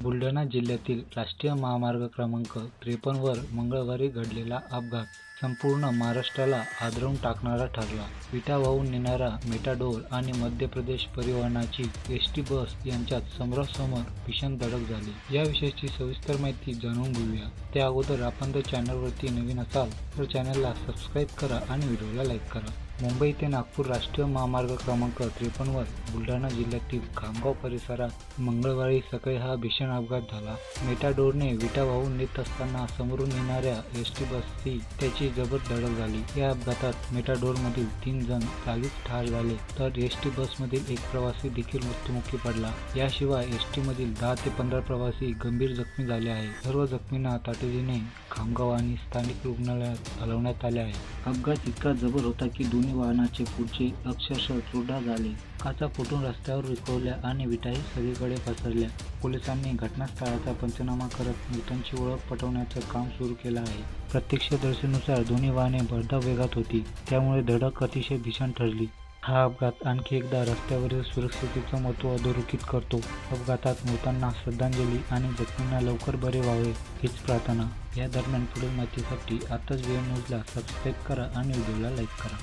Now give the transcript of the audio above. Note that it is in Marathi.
बुलढाणा जिल्ह्यातील राष्ट्रीय महामार्ग क्रमांक त्रेपन्नवर मंगळवारी घडलेला अपघात. संपूर्ण महाराष्ट्राला हादरवून टाकणारा ठरला. विटा वाहून नेणारा मेटाडोर आणि Madhya Pradesh परिवहनाची S T bus यांच्यात समोरासमोर भीषण धडक झाली. या विषयीची सविस्तर माहिती जाणून घेऊया. त्या अगोदर आपण जर चॅनलवरती नवीन असाल तर चॅनलला सबस्क्राईब करा आणि व्हिडिओला लाईक करा. मुंबई ते नागपूर राष्ट्रीय महामार्ग क्रमांक त्रेपन्नवर बुलढाणा जिल्ह्यातील खामगाव परिसरात मंगळवारी सकाळी हा भीषण अपघात झाला. मेटाडोरने विटा वाहून नेत असताना समोरून येणाऱ्या एस टी बसची त्याची जबर धडक झाली. या अपघातात मेटाडोरमधील तीन जण जागीच ठार झाले तर एस टी बसमधील एक प्रवासी देखील मृत्युमुखी पडला. याशिवाय एस टी मधील दहा ते पंधरा प्रवासी गंभीर जखमी झाले आहे सर्व जखमींना तातडीने खामगाव आणि स्थानिक रुग्णालयात हलवण्यात आले आहे. अपघात इतका जबर होता की दोन्ही वाहनाचे पुढचे अक्षरशः चुरडा झाले. काचा फुटून रस्त्यावर विखरल्या आणि विटाही सगळीकडे पसरल्या. पोलिसांनी घटनास्थळाचा पंचनामा करत मृतांची ओळख पटवण्याचं काम सुरू केलं आहे. प्रत्यक्षदर्शीनुसार दोन्ही वाहने भरधाव वेगात होती. त्यामुळे धडक अतिशय भीषण ठरली. हा अपघात आणखी एकदा रस्त्यावरील सुरक्षितेचं महत्त्व अधोरेखित करतो. अपघातात मृतांना श्रद्धांजली आणि जखमींना लवकर बरे व्हावे हीच प्रार्थना. या दरम्यान पुढील माहितीसाठी आताच वेळ न्यूजला सबस्क्राईब करा आणि व्हिडिओला लाईक करा.